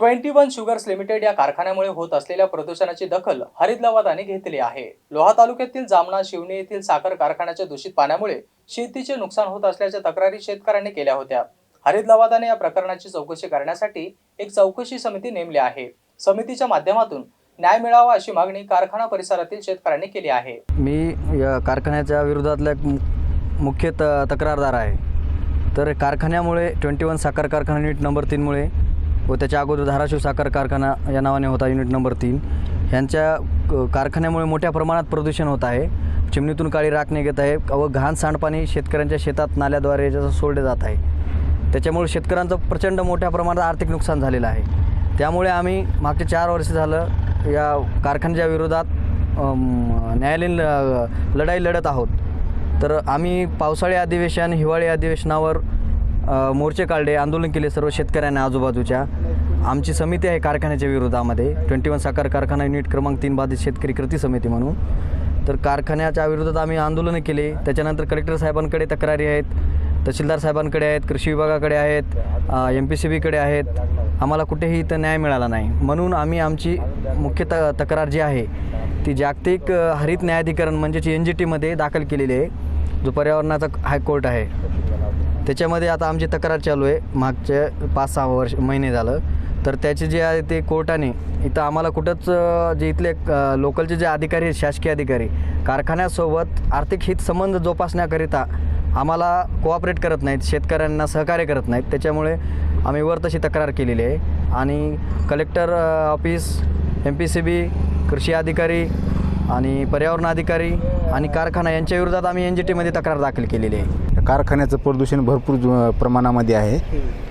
Twenty one sugars limited या कारखान्यामुळे होत असलेल्या प्रदूषणाची दखल हरित लवादाने घेतली आहे. लोहा तालुक्यातील जामणा शिवणी येथील साखर कारखान्याच्या दूषित पाण्यामुळे शेतीचे नुकसान होत असल्याच्या तक्रारी शेतकऱ्यांनी केल्या होत्या. हरित लवादाने या प्रकरणाची चौकशी करण्यासाठी एक चौकशी समिती नेमली आहे. समितीच्या माध्यमातून न्याय मिळावा अशी मागणी कारखाना परिसरातील शेतकऱ्यांनी केली आहे. मी या कारखान्याच्या विरोधातला एक मुख्य त तक्रारदार आहे. तर कारखान्यामुळे ट्वेंटी वन साखर कारखाना युनिट नंबर तीनमुळे व त्याच्या अगोदर धाराशिव साखर कारखाना या नावाने होता युनिट नंबर तीन. यांच्या क- कारखान्यामुळे मोठ्या प्रमाणात प्रदूषण होत आहे. चिमणीतून काळी राख निघत आहे व घाण सांडपाणी शेतकऱ्यांच्या शेतात नाल्याद्वारे जसं सोडले जात आहे. त्याच्यामुळे शेतकऱ्यांचं प्रचंड मोठ्या प्रमाणात आर्थिक नुकसान झालेलं आहे. त्यामुळे आम्ही मागचे चार वर्ष झालं या कारखान्याच्या विरोधात न्यायालयीन लढाई लढत आहोत. तर आम्ही पावसाळी अधिवेशन हिवाळी अधिवेशनावर मोर्चे काढले आंदोलन केले सर्व शेतकऱ्यांना आजूबाजूच्या. आमची समिती आहे कारखान्याच्या विरोधामध्ये. ट्वेंटी वन साखर कारखाना युनिट क्रमांक तीन बाधित शेतकरी कृती समिती म्हणून. तर कारखान्याच्या विरोधात आम्ही आंदोलनं केले. त्याच्यानंतर कलेक्टर साहेबांकडे तक्रारी आहेत. तहसीलदार साहेबांकडे आहेत. कृषी विभागाकडे आहेत. एम पी सी बीकडे आहेत. आम्हाला कुठेही इथं न्याय मिळाला नाही. म्हणून आम्ही आमची मुख्य त तक्रार जी आहे ती जागतिक हरित न्यायाधिकरण म्हणजेच एन जी टीमध्ये दाखल केलेली आहे. जो पर्यावरणाचा हायकोर्ट आहे. त्याच्यामध्ये आता आमची तक्रार चालू आहे. मागच्या पाच सहा वर्ष महिने झालं. तर त्याचे जे आहे ते कोर्टाने इथं आम्हाला कुठंच जे इथले लोकलचे जे अधिकारी आहेत शासकीय अधिकारी कारखान्यासोबत आर्थिक हित संबंध जोपासण्याकरिता आम्हाला कोऑपरेट करत नाहीत शेतकऱ्यांना सहकार्य करत नाहीत. त्याच्यामुळे आम्ही वर तशी तक्रार केलेली आहे. आणि collector office M P C B कृषी अधिकारी आणि पर्यावरण अधिकारी आणि कारखाना यांच्या विरोधात आम्ही एन जी टीमध्ये तक्रार दाखल केलेली आहे. कारखान्याचं प्रदूषण भरपूर ज- प्रमाणामध्ये आहे.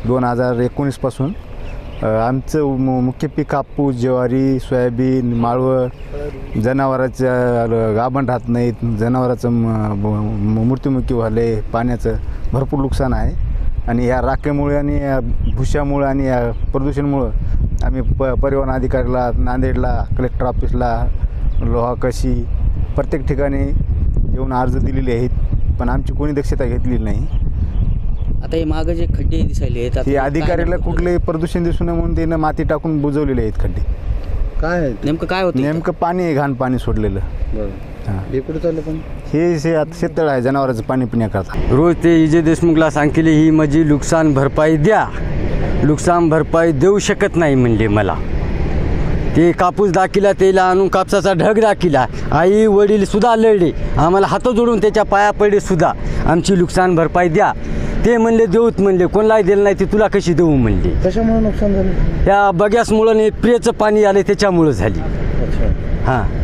दोन हजार एकोणीसपासून आमचं मु- मुख्य पीक कापूस ज्वारी सोयाबीन माळवं जनावराच्या गाभण राहत नाहीत. जनावराचं म- म- मृत्युमुखी व्हाले पाण्याचं भरपूर नुकसान आहे. आणि या राखेमुळे आणि या भुशामुळे आणि या प्रदूषणामुळं आम्ही प परिवहन अधिकाऱ्याला नांदेडला कलेक्टर ऑफिसला लोहा कशी प्रत्येक ठिकाणी येऊन अर्ज दिलेले आहेत. पण आमची कोणी दक्षता घेतलेली नाही. आता हे मागं जे खड्डे दिसायले आहेत आता हे काय अधिकाऱ्याला नेमकं- कुठले प्रदूषण दिसू नये म्हणून त्यानं माती टाकून बुजवलेले आहेत खड्डे. काय नेमकं काय होतं इथं? नेमकं पाणी आहे घाण पाणी सोडलेलं. हां. हे कुठे चाललं पण? हे आता शेततळ आहे जनावरांचं पाणी पिण्याकरता. रोज ते विजय देशमुखला सांगतील ही माझी नुकसान भरपाई द्या. नुकसान भरपाई देऊ शकत नाही म्हणले मला. ते कापूस दाखिला त्याला आणून कापसाचा ढग दाखिला. आई वडील सुद्धा लढले. आम्हाला हात जोडून त्याच्या पाया पडले सुद्धा. आमची नुकसान भरपाई द्या. ते म्हणले देऊत म्हणले कोणालाही दिलं नाही ते तुला कशी देऊ म्हणले. कशामुळे नुकसान झालं? त्या बग्यासमुळं प्रियचं पाणी आले त्याच्यामुळं झाली. अच्छा. हां?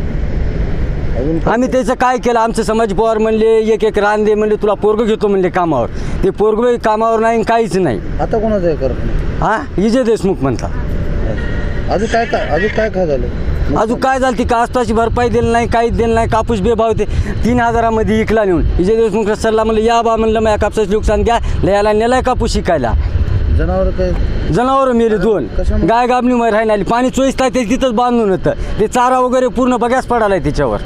आम्ही त्याचं काय केलं? आमचं समाज पवार म्हणले एक एक रान दे म्हणले तुला पोरग घेतो म्हणले कामावर. ते पोरग कामावर नाही काहीच नाही. आता कोणाचं हा विजय देशमुख म्हणता अजून काय काय अजून काय काय झालं? अजून काय झालं? ती कास्ताची भरपाई दिली नाही काहीच दिलं नाही कापूस बेभाव ते तीन हजारामध्ये विकला नेऊन. विजय देशमुख सल्ला म्हणलं या बा म्हणलं माझ्या कापसाचं नुकसान घ्या लयाला नेलाय कापूस शिकायला. जनावर काय जनावरं मेले दोन? गाय गाबणी मध्ये राहिली पाणी चोवीस तास ते तिथंच बांधून होतं. ते चारा वगैरे पूर्ण बघ्यास पडालाय त्याच्यावर